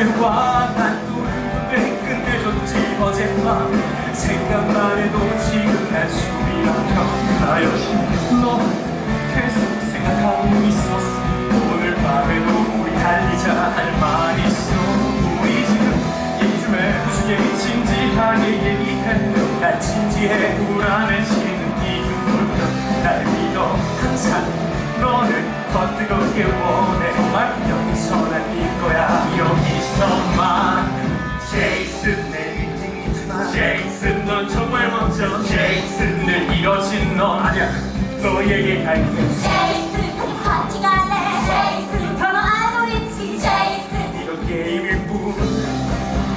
어제와 난또 누군데 끝내줬지. 어젯밤 생각만 해도 지금 난 숨이 막혀나요 너 계속 생각하고 있었어. 오늘 밤에도 우리 달리자 할 말 있어. 우리 지금 얘기 좀해 무슨 얘기 진지하게 얘기해 난 진지해 불안해지는 이유는 날 믿어 항상 너는 더 뜨겁게 원해. 정말 여기서 날 넌 아니야. 너에게 갈게. 제이슨 파티 갈래? 제이슨 번호 알고 있지. 제이슨 이건 게임일 뿐.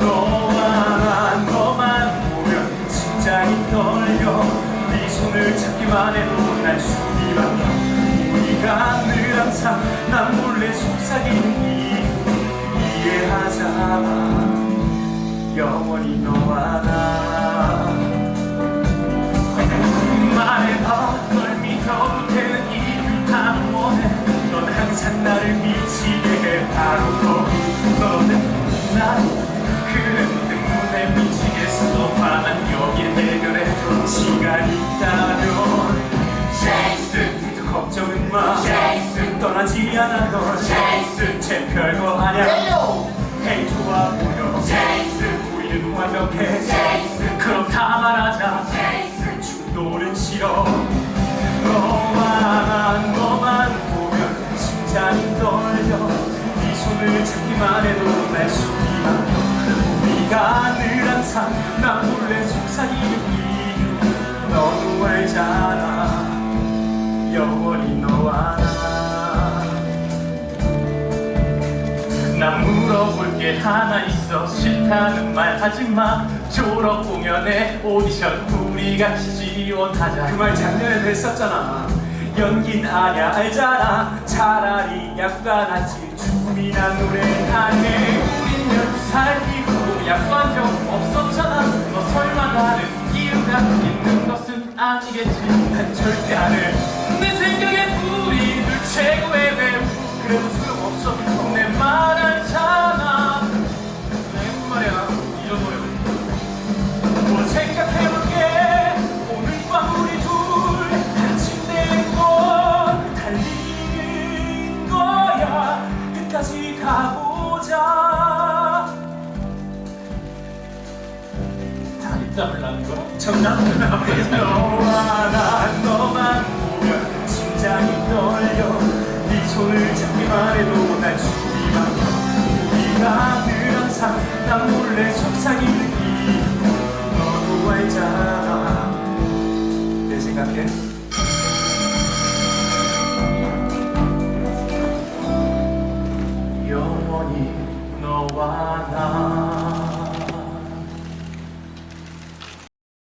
너와 난 너만 보면 심장이 떨려 네 손을 잡기만 해도 난 숨이 막혀 우리가 늘 항상 난 몰래 속삭이는 이유 이해하잖아. 영원히 너 넌 항상 나를 미치게 해 바로 너는 나도 그래 때문에 미치겠어. 너만한 여기 해결해줘 시간 있다면. 제이슨! 그 걱정은 마. 제이슨! 떠나지 않아 넌. 제이슨! 제 별거 아냐 헤이 좋아 보여. 제이슨! 우리는 완벽해. 제이슨! 그럼 다 말하자. 제이슨! 중도는 싫어 난 너만 네 손을 잡기만 해도 날 숨이 막혀 우리가 늘 항상 나 몰래 속삭이는 이유 너도 알잖아. 영원히 너와 나. 난 물어볼 게 하나 있어. 싫다는 말 하지마. 졸업 공연에 오디션 우리 같이 지원하자. 그 말 작년에도 했었잖아. 연긴 아냐 알잖아. 차라리 약과 같이 춤이나 노래 안해 우린 열두 살이고 약관 적 없었잖아. 너 설마 다른 이유가 있는 것은 아니겠지? 난 절대 안해 다 있다 불라는 거야? 정답은 너와 난 너만 보면 심장이 떨려 네 손을 잡기만 해도 난 숨이 막혀 우리가 늘 항상 난 몰래 속삭이는 이유 너도 알잖아 내 생각해 영원히 너와 나